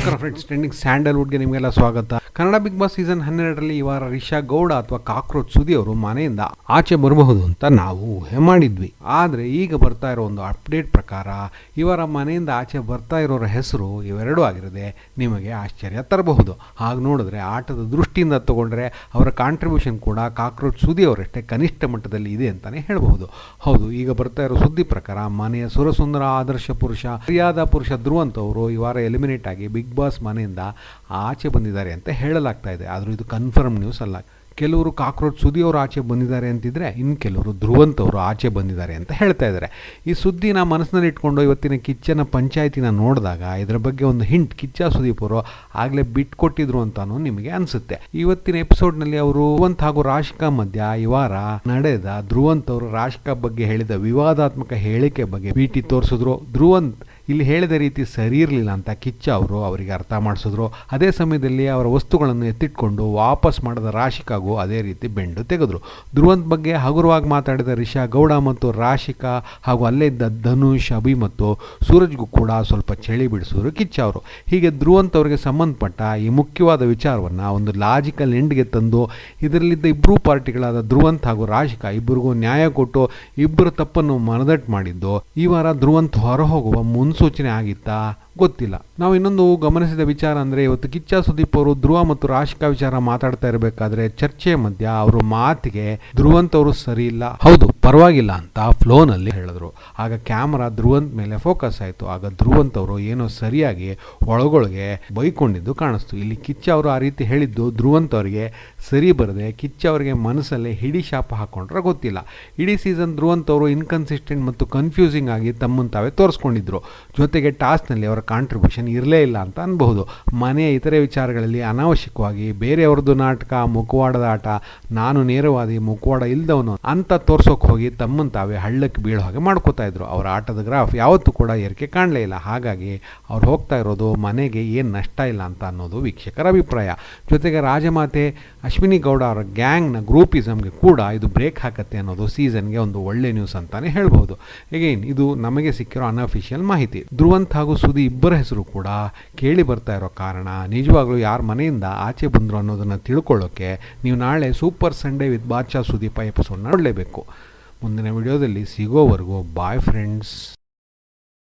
Friends trending ಸ್ಯಾಂಡಲ್ವುಡ್ಗೆ ನಿಮಗೆಲ್ಲ ಸ್ವಾಗತ. Kannada big boss season ಹನ್ನೆರಡರಲ್ಲಿ ಈ ವಾರ ರಿಷಾ ಗೌಡ ಅಥವಾ ಕಾಕ್ರೋಚ್ ಸುದಿ ಅವರು ಮನೆಯಿಂದ ಆಚೆ ಬರಬಹುದು ಅಂತ ನಾವು ಊಹೆ ಮಾಡಿದ್ವಿ. ಆದರೆ ಈಗ ಬರ್ತಾ ಇರೋ ಒಂದು ಅಪ್ಡೇಟ್ ಪ್ರಕಾರ ಇವರ ಮನೆಯಿಂದ ಆಚೆ ಬರ್ತಾ ಇರೋರ ಹೆಸರು ಇವೆರಡೂ ಆಗಿರದೆ ನಿಮಗೆ ಆಶ್ಚರ್ಯ ತರಬಹುದು. ಹಾಗೆ ನೋಡಿದ್ರೆ ಆಟದ ದೃಷ್ಟಿಯಿಂದ ತಗೊಂಡ್ರೆ ಅವರ ಕಾಂಟ್ರಿಬ್ಯೂಷನ್ ಕೂಡ ಕಾಕ್ರೋಚ್ ಸುದಿ ಅವರಷ್ಟೇ ಕನಿಷ್ಠ ಮಟ್ಟದಲ್ಲಿ ಇದೆ ಅಂತಾನೆ ಹೇಳಬಹುದು. ಹೌದು, ಈಗ ಬರ್ತಾ ಇರೋ ಸುದ್ದಿ ಪ್ರಕಾರ ಮನೆಯ ಸುರಸುಂದರ ಆದರ್ಶ ಪುರುಷ ಸರಿಯಾದ ಪುರುಷ ಧ್ರುವಂತ್ ಅವರು ಈ ವಾರ ಎಲಿಮಿನೇಟ್ ಆಗಿ ಬಿಗ್ ಬಾಸ್ ಮನೆಯಿಂದ ಆಚೆ ಬಂದಿದ್ದಾರೆ ಅಂತ ಹೇಳಲಾಗ್ತಾ ಇದೆ. ಆದರೂ ಇದು ಕನ್ಫರ್ಮ್ ನ್ಯೂಸ್ ಅಲ್ಲ. ಕೆಲವರು ಕಾಕ್ರೋಚ್ ಸುದಿ ಅವರು ಆಚೆ ಬಂದಿದ್ದಾರೆ ಅಂತಿದ್ರೆ ಇನ್ನು ಕೆಲವರು ಧ್ರುವಂತ್ ಅವರು ಆಚೆ ಬಂದಿದ್ದಾರೆ ಅಂತ ಹೇಳ್ತಾ ಇದ್ದಾರೆ. ಈ ಸುದ್ದಿ ನಾ ಮನಸ್ಸಿನಲ್ಲಿ ಇಟ್ಕೊಂಡು ಇವತ್ತಿನ ಕಿಚ್ಚನ ಪಂಚಾಯತಿನ ನೋಡಿದಾಗ ಇದರ ಬಗ್ಗೆ ಒಂದು ಹಿಂಟ್ ಕಿಚ್ಚ ಸುದೀಪ್ ಅವರು ಆಗಲೇ ಬಿಟ್ಕೊಟ್ಟಿದ್ರು ಅಂತಾನು ನಿಮಗೆ ಅನಿಸುತ್ತೆ. ಇವತ್ತಿನ ಎಪಿಸೋಡ್ನಲ್ಲಿ ಅವರು ಧ್ರುವಂತ್ ಹಾಗೂ ರಾಶಿಕಾ ಮಧ್ಯ ಈ ವಾರ ನಡೆದ ಧ್ರುವಂತ್ ಅವರು ರಾಶಿಕಾ ಬಗ್ಗೆ ಹೇಳಿದ ವಿವಾದಾತ್ಮಕ ಹೇಳಿಕೆ ಬಗ್ಗೆ ಬಿಟಿ ತೋರಿಸಿದ್ರು. ಧ್ರುವಂತ್ ಇಲ್ಲಿ ಹೇಳಿದ ರೀತಿ ಸರಿ ಇರಲಿಲ್ಲ ಅಂತ ಕಿಚ್ಚ ಅವರು ಅವರಿಗೆ ಅರ್ಥ ಮಾಡಿಸಿದ್ರು. ಅದೇ ಸಮಯದಲ್ಲಿ ಅವರ ವಸ್ತುಗಳನ್ನು ಎತ್ತಿಟ್ಕೊಂಡು ವಾಪಸ್ ಮಾಡಿದ ರಾಶಿಕಾಗೂ ಅದೇ ರೀತಿ ಬೆಂಡು ತೆಗೆದ್ರು. ಧ್ರುವಂತ್ ಬಗ್ಗೆ ಹಗುರವಾಗಿ ಮಾತಾಡಿದ ರಿಷಾ ಗೌಡ ಮತ್ತು ರಾಶಿಕಾ ಹಾಗೂ ಅಲ್ಲೇ ಇದ್ದ ಧನುಷ್, ಅಭಿ ಮತ್ತು ಸೂರಜ್ಗೂ ಕೂಡ ಸ್ವಲ್ಪ ಚಳಿ ಬಿಡಿಸಿದ್ರು ಕಿಚ್ಚ ಅವರು. ಹೀಗೆ ಧ್ರುವಂತ್ ಅವರಿಗೆ ಸಂಬಂಧಪಟ್ಟ ಈ ಮುಖ್ಯವಾದ ವಿಚಾರವನ್ನು ಒಂದು ಲಾಜಿಕಲ್ ಎಂಡ್ಗೆ ತಂದು ಇದರಲ್ಲಿದ್ದ ಇಬ್ಬರೂ ಪಾರ್ಟಿಗಳಾದ ಧ್ರುವಂತ್ ಹಾಗೂ ರಾಶಿಕಾ ಇಬ್ಬರಿಗೂ ನ್ಯಾಯ ಕೊಟ್ಟು ಇಬ್ಬರು ತಪ್ಪನ್ನು ಮನದಟ್ಟು ಮಾಡಿದ್ದು. ಈ ವಾರ ಧ್ರುವಂತ್ ಹೊರಹೋಗುವ ಮುನ್ಸೂಚನೆ ಆಗಿತ್ತಾ? ಗೊತ್ತಿಲ್ಲ. ನಾವು ಇನ್ನೊಂದು ಗಮನಿಸಿದ ವಿಚಾರ ಅಂದರೆ ಇವತ್ತು ಕಿಚ್ಚ ಸುದೀಪ್ ಅವರು ಧ್ರುವ ಮತ್ತು ರಾಶಿಕಾ ವಿಚಾರ ಮಾತಾಡ್ತಾ ಇರಬೇಕಾದ್ರೆ ಚರ್ಚೆಯ ಮಧ್ಯ ಅವರ ಮಾತಿಗೆ ಧ್ರುವಂತವರು ಸರಿ ಇಲ್ಲ. ಹೌದು, ಪರವಾಗಿಲ್ಲ ಅಂತ ಫ್ಲೋನಲ್ಲಿ ಹೇಳಿದ್ರು. ಆಗ ಕ್ಯಾಮರಾ ಧ್ರುವಂತ್ ಮೇಲೆ ಫೋಕಸ್ ಆಯಿತು. ಆಗ ಧ್ರುವಂತ್ ಅವರು ಏನೋ ಸರಿಯಾಗಿ ಒಳಗೊಳಗೆ ಬೈಕೊಂಡಿದ್ದು ಕಾಣಿಸ್ತು. ಇಲ್ಲಿ ಕಿಚ್ಚ ಅವರು ಆ ರೀತಿ ಹೇಳಿದ್ದು ಧ್ರುವಂತ್ ಅವರಿಗೆ ಸರಿ ಬರದೆ ಕಿಚ್ಚ ಅವರಿಗೆ ಮನಸ್ಸಲ್ಲೇ ಹಿಡಿ ಶಾಪ ಹಾಕೊಂಡ್ರೆ ಗೊತ್ತಿಲ್ಲ. ಇಡೀ ಸೀಸನ್ ಧ್ರುವಂತ್ ಅವರು ಇನ್ಕನ್ಸಿಸ್ಟೆಂಟ್ ಮತ್ತು ಕನ್ಫ್ಯೂಸಿಂಗ್ ಆಗಿ ತಮ್ಮನ್ನು ತಾವೇ ತೋರಿಸ್ಕೊಂಡಿದ್ರು. ಜೊತೆಗೆ ಟಾಸ್ಕ್ನಲ್ಲಿ ಅವರ ಕಾಂಟ್ರಿಬ್ಯೂಷನ್ ಇರಲೇ ಇಲ್ಲ ಅಂತ ಅನ್ಬಹುದು. ಮನೆಯ ಇತರೆ ವಿಚಾರಗಳಲ್ಲಿ ಅನಾವಶ್ಯಕವಾಗಿ ಬೇರೆಯವ್ರದ್ದು ನಾಟಕ, ಮುಖವಾಡದ ಆಟ, ನಾನು ನೇರವಾದಿ, ಮುಖವಾಡ ಇಲ್ದವನು ಅಂತ ತೋರ್ಸೋಕೆ ಹೋಗಿ ತಮ್ಮನ್ನು ತಾವೇ ಹಳ್ಳಕ್ಕೆ ಬೀಳೋ ಹಾಗೆ ಮಾಡ್ಕೋತಾ ಇದ್ರು. ಅವರ ಆಟದ ಗ್ರಾಫ್ ಯಾವತ್ತೂ ಕೂಡ ಏರಿಕೆ ಕಾಣಲೇ ಇಲ್ಲ. ಹಾಗಾಗಿ ಅವ್ರು ಹೋಗ್ತಾ ಇರೋದು ಮನೆಗೆ ಏನು ನಷ್ಟ ಇಲ್ಲ ಅಂತ ಅನ್ನೋದು ವೀಕ್ಷಕರ ಅಭಿಪ್ರಾಯ. ಜೊತೆಗೆ ರಾಜಮಾತೆ ಅಶ್ವಿನಿ ಗೌಡ ಅವರ ಗ್ಯಾಂಗ್ನ ಗ್ರೂಪಿಸಮ್ಗೆ ಕೂಡ ಇದು ಬ್ರೇಕ್ ಹಾಕತ್ತೆ ಅನ್ನೋದು ಸೀಸನ್ಗೆ ಒಂದು ಒಳ್ಳೆ ನ್ಯೂಸ್ ಅಂತಾನೆ ಹೇಳ್ಬೋದು ಎಗೈನ್ ಇದು ನಮಗೆ ಸಿಕ್ಕಿರೋ ಅನ್ಅಫಿಷಿಯಲ್ ಮಾಹಿತಿ. ಧ್ರುವಂತ್ ಹಾಗೂ ಸುದಿ ಇಬ್ಬರ ಹೆಸರು ಕೂಡ ಕೇಳಿ ಬರ್ತಾ ಇರೋ ಕಾರಣ ನಿಜವಾಗ್ಲೂ ಯಾರ ಮನೆಯಿಂದ ಆಚೆ ಬಂದರು ಅನ್ನೋದನ್ನು ತಿಳ್ಕೊಳ್ಳೋಕ್ಕೆ ನೀವು ನಾಳೆ super Sunday with Badshah Sudeep ಎಪಿಸೋಡ್ನ ನೋಡಲೇಬೇಕು. ಮುಂದಿನ ವಿಡಿಯೋದಲ್ಲಿ ಸಿಗೋವರೆಗೂ ಬಾಯ್ ಫ್ರೆಂಡ್ಸ್